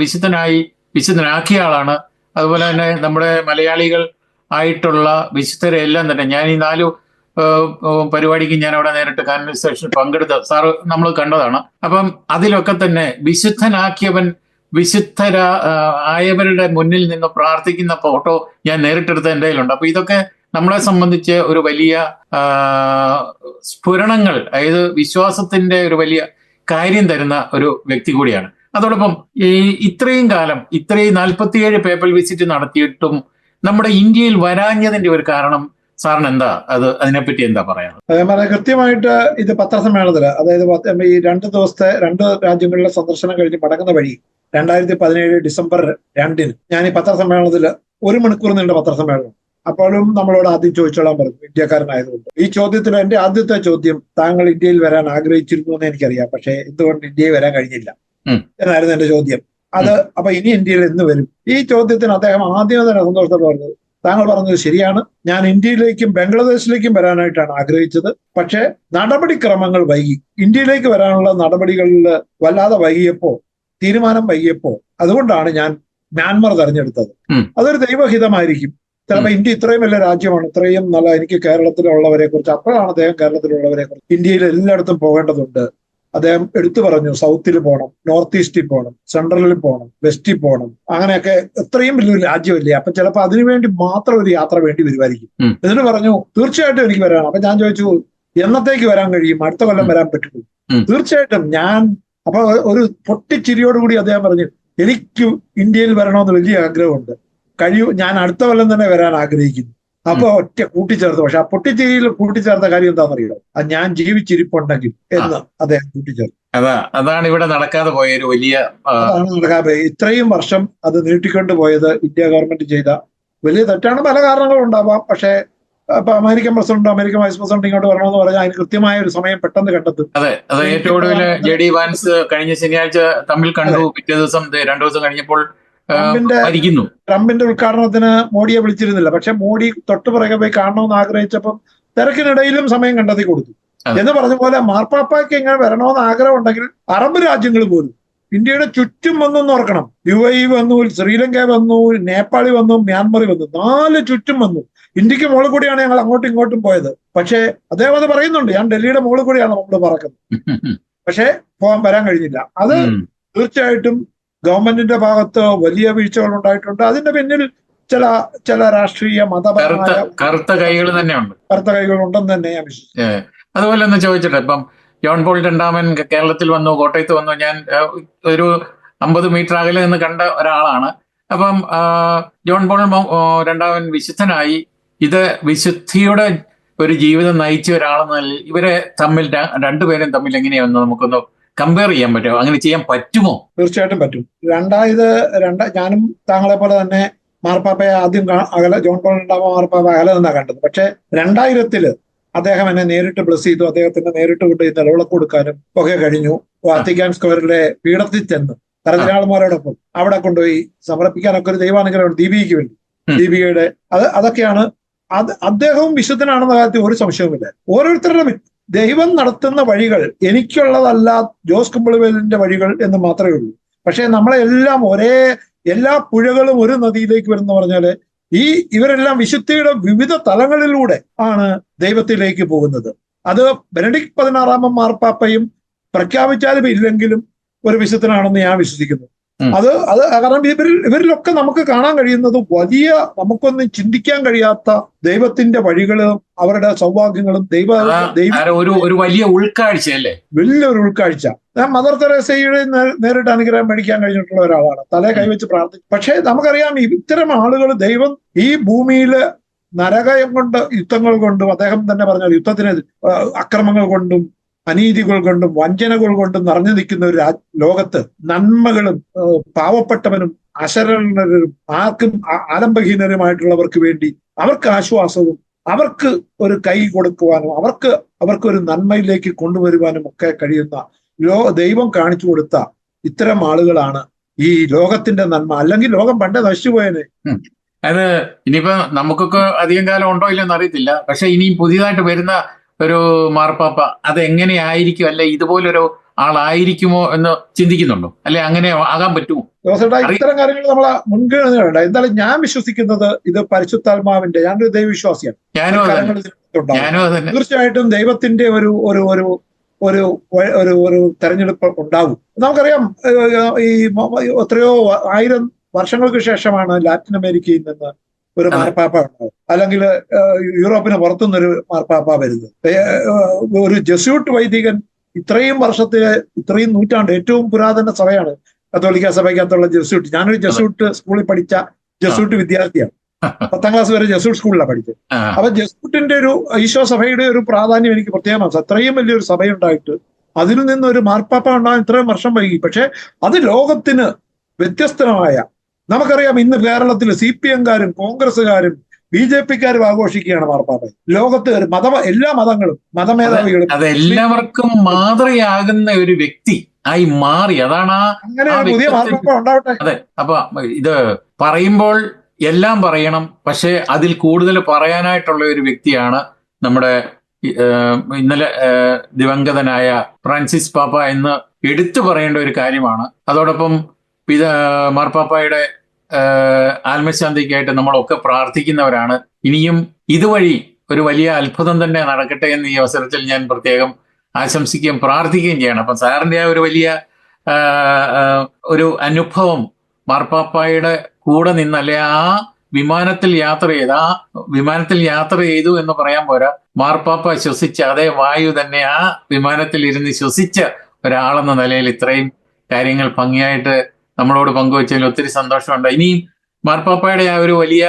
വിശുദ്ധനായി വിശുദ്ധനാക്കിയ ആളാണ്. അതുപോലെ തന്നെ നമ്മുടെ മലയാളികൾ ആയിട്ടുള്ള വിശുദ്ധരെ എല്ലാം തന്നെ. ഞാൻ ഈ നാലു പരിപാടിക്ക് ഞാൻ അവിടെ നേരിട്ട് കാൻവെർസേഷൻ പങ്കെടുത്ത സാറ് നമ്മൾ കണ്ടതാണ്. അപ്പം അതിലൊക്കെ തന്നെ വിശുദ്ധനാക്കിയവൻ വിശുദ്ധര ആയവരുടെ മുന്നിൽ നിന്ന് പ്രാർത്ഥിക്കുന്ന ഫോട്ടോ ഞാൻ നേരിട്ടെടുത്ത എന്റെ കയ്യിലുണ്ട്. അപ്പൊ ഇതൊക്കെ നമ്മളെ സംബന്ധിച്ച് ഒരു വലിയ സ്ഫുരണങ്ങൾ അതായത് വിശ്വാസത്തിന്റെ ഒരു വലിയ കാര്യം തരുന്ന ഒരു വ്യക്തി കൂടിയാണ്. അതോടൊപ്പം ഈ ഇത്രയും കാലം ഇത്രയും നാൽപ്പത്തിയേഴ് പേപ്പർ വിസിറ്റ് നടത്തിയിട്ടും നമ്മുടെ ഇന്ത്യയിൽ വരാഞ്ഞതിന്റെ ഒരു കാരണം സാറിന് എന്താ? അത് അതിനെപ്പറ്റി എന്താ പറയാ കൃത്യമായിട്ട് ഇത് പത്രസമ്മേളനത്തിൽ അതായത് ഈ രണ്ട് ദിവസത്തെ രണ്ട് രാജ്യങ്ങളിലെ സന്ദർശനം കഴിഞ്ഞ് മടങ്ങുന്ന വഴി രണ്ടായിരത്തി പതിനേഴ് ഡിസംബർ രണ്ടിന് ഞാൻ ഈ പത്രസമ്മേളനത്തിൽ ഒരു മണിക്കൂർ നീണ്ട പത്രസമ്മേളനം അപ്പോഴും നമ്മളോട് ആദ്യം ചോദിച്ചോളാൻ പറഞ്ഞു. ഇന്ത്യക്കാരനായതുകൊണ്ട്. ഈ ചോദ്യത്തിന് എന്റെ ആദ്യത്തെ ചോദ്യം താങ്കൾ ഇന്ത്യയിൽ വരാൻ ആഗ്രഹിച്ചിരുന്നു എന്ന് എനിക്കറിയാം. പക്ഷേ എന്തുകൊണ്ട് ഇന്ത്യയിൽ വരാൻ കഴിഞ്ഞില്ല. എന്നായിരുന്നു എന്റെ ചോദ്യം. അത് അപ്പൊ ഇനി ഇന്ത്യയിൽ എന്ന് വരും? ഈ ചോദ്യത്തിന് അദ്ദേഹം ആദ്യം തന്നെ സന്തോഷത്തോടെ പറഞ്ഞത് താങ്കൾ പറഞ്ഞത് ശരിയാണ്. ഞാൻ ഇന്ത്യയിലേക്കും ബംഗ്ലാദേശിലേക്കും വരാനായിട്ടാണ് ആഗ്രഹിച്ചത്. പക്ഷേ നടപടിക്രമങ്ങൾ വൈകി. ഇന്ത്യയിലേക്ക് വരാനുള്ള നടപടികളിൽ വല്ലാതെ വൈകിയപ്പോ തീരുമാനം വൈകിയപ്പോ അതുകൊണ്ടാണ് ഞാൻ മ്യാൻമർ തെരഞ്ഞെടുത്തത്. അതൊരു ദൈവഹിതമായിരിക്കും. ചിലപ്പോ ഇന്ത്യ ഇത്രയും വലിയ രാജ്യമാണ്. ഇത്രയും നല്ല എനിക്ക് കേരളത്തിലുള്ളവരെ കുറിച്ച് അപ്പോഴാണ് അദ്ദേഹം കേരളത്തിലുള്ളവരെ കുറിച്ച് ഇന്ത്യയിൽ എല്ലായിടത്തും പോകേണ്ടതുണ്ട്. അദ്ദേഹം എടുത്തു പറഞ്ഞു സൗത്തിൽ പോകണം നോർത്ത് ഈസ്റ്റിൽ പോകണം സെൻട്രലിൽ പോകണം വെസ്റ്റിൽ പോകണം അങ്ങനെയൊക്കെ എത്രയും വലിയ രാജ്യമല്ലേ? അപ്പൊ ചിലപ്പോൾ അതിനുവേണ്ടി മാത്രം ഒരു യാത്ര വേണ്ടി വരുമായിരിക്കും. എന്നിട്ട് പറഞ്ഞു തീർച്ചയായിട്ടും എനിക്ക് വരാം അപ്പൊ ഞാൻ ചോദിച്ചു എന്നത്തേക്ക് വരാൻ കഴിയും? അടുത്ത കൊല്ലം വരാൻ പറ്റുള്ളൂ തീർച്ചയായിട്ടും ഞാൻ അപ്പൊ ഒരു പൊട്ടിച്ചിരിയോടുകൂടി അദ്ദേഹം പറഞ്ഞു എനിക്ക് ഇന്ത്യയിൽ വരണമെന്ന് വലിയ ആഗ്രഹമുണ്ട്. കഴിയും. ഞാൻ അടുത്ത കൊല്ലം തന്നെ വരാൻ ആഗ്രഹിക്കുന്നു. അപ്പൊ ഒറ്റ കൂട്ടിച്ചേർത്ത്. പക്ഷെ ആ പൊട്ടിച്ചേരിയിൽ കൂട്ടിച്ചേർത്ത കാര്യം എന്താണെന്നറിയോ? അത് ഞാൻ ജീവിച്ചിരിപ്പുണ്ടെങ്കിൽ എന്ന് അദ്ദേഹം കൂട്ടിച്ചേർത്തു. അതാ അതാണ് ഇവിടെ നടക്കാതെ പോയ ഒരു വലിയ നടക്കാതെ ഇത്രയും വർഷം അത് നീട്ടിക്കൊണ്ട് പോയത് ഇന്ത്യ ഗവൺമെന്റ് ചെയ്ത വലിയ തെറ്റാണ്. പല കാരണങ്ങളും ഉണ്ടാവാം. പക്ഷേ ഇപ്പൊ American president American vice president ഇങ്ങോട്ട് വരണമെന്ന് പറഞ്ഞാൽ അതിന് കൃത്യമായ ഒരു സമയം പെട്ടെന്ന് കണ്ടെത്തും. അതെ അതെ. ഏറ്റവും ഒടുവിൽ ജെ ഡി വാൻസ് കഴിഞ്ഞ ശനിയാഴ്ച തമ്മിൽ കണ്ടു. പിറ്റേ ദിവസം രണ്ടു ദിവസം കഴിഞ്ഞപ്പോൾ ട്രംപിന്റെ ട്രംപിന്റെ ഉദ്ഘാടനത്തിന് മോഡിയെ വിളിച്ചിരുന്നില്ല. പക്ഷെ മോഡി തൊട്ടുപിറകെ പോയി കാണണമെന്ന് ആഗ്രഹിച്ചപ്പം തിരക്കിനിടയിലും സമയം കണ്ടെത്തി കൊടുത്തു. എന്ന് പറഞ്ഞ പോലെ മാർപ്പാപ്പയ്ക്ക് ഇങ്ങനെ വരണമെന്ന് ആഗ്രഹം ഉണ്ടെങ്കിൽ അറബ് രാജ്യങ്ങൾ പോലും ഇന്ത്യയുടെ ചുറ്റും വന്നു ഓർക്കണം. യു എ വന്നു ശ്രീലങ്ക വന്നു നേപ്പാളി വന്നു മ്യാൻമറി വന്നു. നാല് ചുറ്റും വന്നു. ഇന്ത്യയ്ക്ക് മുകളിൽ കൂടിയാണ് ഞങ്ങൾ അങ്ങോട്ടും ഇങ്ങോട്ടും പോയത്. പക്ഷേ അദ്ദേഹം അത് പറയുന്നുണ്ട്. ഞാൻ ഡൽഹിയുടെ മുകളിൽ കൂടിയാണ് നമ്മൾ പറക്കുന്നത്. പക്ഷേ പോകാൻ വരാൻ കഴിഞ്ഞില്ല. അത് തീർച്ചയായിട്ടും ഗവൺമെന്റിന്റെ ഭാഗത്ത് വലിയ വീഴ്ചകൾ ഉണ്ടായിട്ടുണ്ട്. അതിന്റെ പിന്നിൽ ചില ചില രാഷ്ട്രീയ മതപരമായ കറുത്ത കൈകൾ തന്നെയുണ്ട്. കറുത്ത കൈകൾ ഉണ്ടെന്ന് തന്നെ ഞാൻ വിശ്വസിക്കുന്നു. അതുപോലെ ഒന്ന് ചോദിച്ചിട്ട് ഇപ്പം ജോൺ പോൾ രണ്ടാമൻ കേരളത്തിൽ വന്നു കോട്ടയത്ത് വന്നു. ഞാൻ ഒരു അമ്പത് മീറ്റർ അകലെ നിന്ന് കണ്ട ഒരാളാണ്. അപ്പം ജോൺ പോൾ രണ്ടാമൻ വിശുദ്ധനായി ഇത് വിശുദ്ധിയുടെ ഒരു ജീവിതം നയിച്ച ഒരാളെന്ന ഇവരെ തമ്മിൽ രണ്ടുപേരും തമ്മിൽ എങ്ങനെയാണെന്ന് നമുക്കൊന്ന് കമ്പയർ ചെയ്യാൻ പറ്റുമോ? അങ്ങനെ ചെയ്യാൻ പറ്റുമോ? തീർച്ചയായിട്ടും പറ്റും. രണ്ടായത് രണ്ട ഞാനും താങ്കളെ പോലെ തന്നെ മാർപ്പാപ്പയെ ആദ്യം അകലെ ജോൺ പോൾ രണ്ടാമ മാർപ്പാപ്പ അകലെ നിന്നാണ് കണ്ടത്. പക്ഷെ രണ്ടായിരത്തിൽ അദ്ദേഹം എന്നെ നേരിട്ട് ബ്ലസ് ചെയ്തു. അദ്ദേഹത്തിന് നേരിട്ട് കൊണ്ട് നിലവിളക്ക് കൊടുക്കാനും ഒക്കെ കഴിഞ്ഞു. വാത്തിക്കാൻ സ്ക്വയറിലെ പീഠത്തിൽ ചെന്ന് തലതിരാളന്മാരോടൊപ്പം അവിടെ കൊണ്ടുപോയി സമർപ്പിക്കാനൊക്കെ ഒരു ദൈവാനുഗ്രഹം ദീപികയ്ക്ക് വേണ്ടി. ദീപികയുടെ അത് അതൊക്കെയാണ് അത് അദ്ദേഹവും വിശുദ്ധനാണെന്ന കാര്യത്തിൽ ഒരു സംശയവുമില്ല. ഓരോരുത്തരുടെ ദൈവം നടത്തുന്ന വഴികൾ എനിക്കുള്ളതല്ല ജോസ് കുമ്പളിവേലിന്റെ വഴികൾ എന്ന് മാത്രമേ ഉള്ളൂ പക്ഷെ നമ്മളെല്ലാം ഒരേ എല്ലാ പുഴകളും ഒരു നദിയിലേക്ക് വരുന്ന പറഞ്ഞാൽ ഈ ഇവരെല്ലാം വിശുദ്ധിയുടെ വിവിധ തലങ്ങളിലൂടെ ആണ് ദൈവത്തിലേക്ക് പോകുന്നത് അത് ബെനഡിക് പതിനാറാമൻ മാർപ്പാപ്പയും പ്രഖ്യാപിച്ചാലും ഇല്ലെങ്കിലും ഒരു വിശുദ്ധനാണെന്ന് ഞാൻ വിശ്വസിക്കുന്നു. അത് അത് കാരണം ഇവരിൽ ഇവരിലൊക്കെ നമുക്ക് കാണാൻ കഴിയുന്നത് വലിയ നമുക്കൊന്നും ചിന്തിക്കാൻ കഴിയാത്ത ദൈവത്തിന്റെ വഴികളും അവരുടെ സൗഭാഗ്യങ്ങളും ദൈവ ഒരു വലിയ ഉൾക്കാഴ്ച അല്ലേ വലിയൊരു ഉൾക്കാഴ്ച. ഞാൻ മദർ തെരേസയുടെ നേരിട്ട് അനുഗ്രഹം മേടിക്കാൻ കഴിഞ്ഞിട്ടുള്ള ഒരാളാണ്. തലേ കൈവച്ച് പ്രാർത്ഥിച്ചു പക്ഷേ നമുക്കറിയാം ഇത്തരം ആളുകൾ ദൈവം ഈ ഭൂമിയിൽ നരകയം കൊണ്ട് യുദ്ധങ്ങൾ കൊണ്ടും അദ്ദേഹം തന്നെ പറഞ്ഞ യുദ്ധത്തിന് അക്രമങ്ങൾ കൊണ്ടും അനീതികൾ കൊണ്ടും വഞ്ചനകൾ കൊണ്ടും നിറഞ്ഞു നിൽക്കുന്ന ഒരു ലോകത്ത് നന്മകളും പാവപ്പെട്ടവനും അശരണരും ആർക്കും ആലംബഹീനരുമായിട്ടുള്ളവർക്ക് വേണ്ടി അവർക്ക് ആശ്വാസവും അവർക്ക് ഒരു കൈ കൊടുക്കുവാനും അവർക്ക് അവർക്ക് ഒരു നന്മയിലേക്ക് കൊണ്ടുവരുവാനും ഒക്കെ കഴിയുന്ന ലോ ദൈവം കാണിച്ചു കൊടുത്ത ഇത്തരം ആളുകളാണ് ഈ ലോകത്തിന്റെ നന്മ. അല്ലെങ്കിൽ ലോകം പണ്ടേ നശിച്ചുപോയനെ അത് ഇനിയിപ്പോ നമുക്കൊക്കെ അധികം കാലം ഉണ്ടോ ഇല്ലെന്ന് അറിയത്തില്ല. പക്ഷെ ഇനിയും പുതിയതായിട്ട് വരുന്ന ഒരു മാർപ്പാപ്പ അതെങ്ങനെയായിരിക്കും? അല്ലെ ഇതുപോലൊരു ആളായിരിക്കുമോ എന്ന് ചിന്തിക്കുന്നുണ്ടോ? അല്ലെ അങ്ങനെ ആകാൻ പറ്റുമോ? ഇത്തരം കാര്യങ്ങൾ നമ്മൾ മുൻഗണന വേണ്ട എന്തായാലും ഞാൻ വിശ്വസിക്കുന്നത് ഇത് പരിശുദ്ധാത്മാവിന്റെ ഞാനൊരു ദൈവവിശ്വാസിയാണ്. തീർച്ചയായിട്ടും ദൈവത്തിന്റെ ഒരു ഒരു ഒരു ഒരു ഒരു ഒരു തെരഞ്ഞെടുപ്പ് ഉണ്ടാവും. നമുക്കറിയാം ഈ എത്രയോ ആയിരം വർഷങ്ങൾക്ക് ശേഷമാണ് ലാറ്റിൻ അമേരിക്കയിൽ നിന്ന് ഒരു മാർപ്പാപ്പ ഉണ്ടാവും. അല്ലെങ്കിൽ യൂറോപ്പിന് പുറത്തുനിന്നൊരു മാർപ്പാപ്പ വരുന്നത് ഒരു ജസ്യൂട്ട് വൈദികൻ ഇത്രയും വർഷത്തെ ഇത്രയും നൂറ്റാണ്ട് ഏറ്റവും പുരാതന സഭയാണ് കത്തോലിക്ക സഭയ്ക്കകത്തുള്ള ജസ്യൂട്ട്. ഞാനൊരു ജസ്യൂട്ട് സ്കൂളിൽ പഠിച്ച ജസ്യൂട്ട് വിദ്യാർത്ഥിയാണ്. പത്താം ക്ലാസ് വരെ ജസ്യൂട്ട് സ്കൂളിലാണ് പഠിച്ചത്. അപ്പൊ ജസ്യൂട്ടിന്റെ ഒരു ഈശോ സഭയുടെ ഒരു പ്രാധാന്യം എനിക്ക് പ്രത്യേകം അത്രയും വലിയൊരു സഭയുണ്ടായിട്ട് അതിൽ നിന്ന് ഒരു മാർപ്പാപ്പ ഉണ്ടാകാൻ ഇത്രയും വർഷം വൈകി. പക്ഷെ അത് ലോകത്തിന് വ്യത്യസ്തമായ നമുക്കറിയാം ഇന്ന് കേരളത്തിൽ സി പി എംകാരും കോൺഗ്രസ്സുകാരും ബി ജെ പിക്കാരും ആഘോഷിക്കുകയാണ് മാർപ്പാപ്പ. ലോകത്ത് മത എല്ലാ മതങ്ങളും മതമേധാവികളും അത് എല്ലാവർക്കും മാതൃയാകുന്ന ഒരു വ്യക്തി ആയി മാറി. അതാണ് ആ അങ്ങനെ പുതിയ മാർപ്പാപ്പ ഉണ്ടാവട്ടെ. അതെ അപ്പൊ ഇത് പറയുമ്പോൾ എല്ലാം പറയണം പക്ഷെ അതിൽ കൂടുതൽ പറയാനായിട്ടുള്ള ഒരു വ്യക്തിയാണ് നമ്മുടെ ഇന്നലെ ദിവംഗതനായ ഫ്രാൻസിസ് പാപ്പ എന്ന് എടുത്തു പറയേണ്ട ഒരു കാര്യമാണ്. അതോടൊപ്പം പിത മാർപ്പാപ്പായുടെ ആത്മശാന്തിക്കായിട്ട് നമ്മളൊക്കെ പ്രാർത്ഥിക്കുന്നവരാണ്. ഇനിയും ഇതുവഴി ഒരു വലിയ അത്ഭുതം തന്നെ നടക്കട്ടെ എന്ന് ഈ അവസരത്തിൽ ഞാൻ പ്രത്യേകം ആശംസിക്കുകയും പ്രാർത്ഥിക്കുകയും ചെയ്യണം. അപ്പം സാറിന്റെ ആ ഒരു വലിയ ഒരു അനുഭവം മാർപ്പാപ്പായുടെ കൂടെ നിന്ന് അല്ലെ ആ വിമാനത്തിൽ യാത്ര ചെയ്ത് ആ വിമാനത്തിൽ യാത്ര ചെയ്തു എന്ന് പറയാൻ പോരാ. മാർപ്പാപ്പ ശ്വസിച്ച അതേ വായു തന്നെ ആ വിമാനത്തിൽ ഇരുന്ന് ശ്വസിച്ച ഒരാളെന്ന നിലയിൽ ഇത്രയും കാര്യങ്ങൾ ഭംഗിയായിട്ട് നമ്മളോട് പങ്കുവച്ചതിൽ ഒത്തിരി സന്തോഷമുണ്ട്. ഇനിയും മാർപ്പാപ്പയുടെ ആ ഒരു വലിയ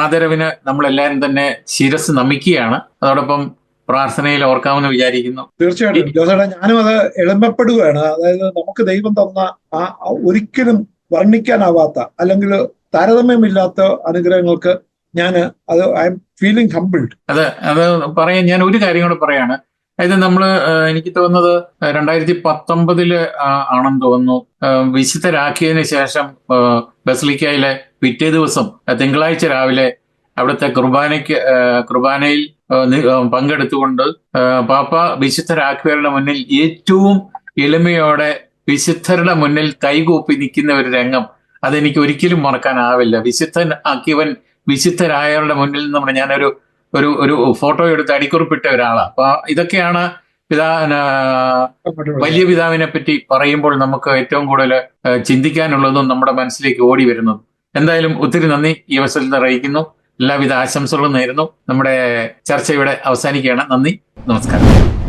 ആദരവിന് നമ്മളെല്ലാവരും തന്നെ ശിരസ് നമിക്കുകയാണ്. അതോടൊപ്പം പ്രാർത്ഥനയിൽ ഓർക്കാമെന്ന് വിചാരിക്കുന്നു. തീർച്ചയായിട്ടും. ജോസേട്ടാ ഞാനും അത് എളിമപ്പെടുകയാണ് അതായത് നമുക്ക് ദൈവം തന്ന ആ ആ ഒരിക്കലും വർണിക്കാനാവാത്ത അല്ലെങ്കിൽ താരതമ്യമില്ലാത്ത അനുഗ്രഹങ്ങൾക്ക് ഞാൻ അത് ഐ എം ഫീലിംഗ് ഹംബിൾഡ്. അത് അത് പറയാൻ ഞാൻ ഒരു കാര്യം കൂടെ പറയാണ്. അതായത് നമ്മൾ എനിക്ക് തോന്നുന്നത് രണ്ടായിരത്തി പത്തൊമ്പതിൽ ആണെന്ന് തോന്നുന്നു. വിശുദ്ധരാക്കിയതിന് ശേഷം ബസലിക്കയിലെ പിറ്റേ ദിവസം തിങ്കളാഴ്ച രാവിലെ അവിടുത്തെ കുർബാനയ്ക്ക് കുർബാനയിൽ പങ്കെടുത്തുകൊണ്ട് പാപ്പ വിശുദ്ധരാക്കിയവരുടെ മുന്നിൽ ഏറ്റവും എളിമയോടെ വിശുദ്ധരുടെ മുന്നിൽ കൈകൂപ്പി നിൽക്കുന്ന ഒരു രംഗം. അതെനിക്ക് ഒരിക്കലും മറക്കാനാവില്ല. വിശുദ്ധൻ ആക്കിയവൻ വിശുദ്ധരായവരുടെ മുന്നിൽ നിന്ന് ഞാനൊരു ഒരു ഒരു ഫോട്ടോ എടുത്ത് അടിക്കുറിപ്പിട്ട ഒരാളാണ് അപ്പൊ ഇതൊക്കെയാണ് പിതാ വലിയ പിതാവിനെ പറ്റി പറയുമ്പോൾ നമുക്ക് ഏറ്റവും കൂടുതൽ ചിന്തിക്കാനുള്ളതും നമ്മുടെ മനസ്സിലേക്ക് ഓടി വരുന്നതും. എന്തായാലും ഒത്തിരി നന്ദി ഈ അവസരത്തിൽ അറിയിക്കുന്നു. എല്ലാവിധ ആശംസകളും നേരുന്നു. നമ്മുടെ ചർച്ച ഇവിടെ അവസാനിക്കുകയാണ്. നന്ദി. നമസ്കാരം.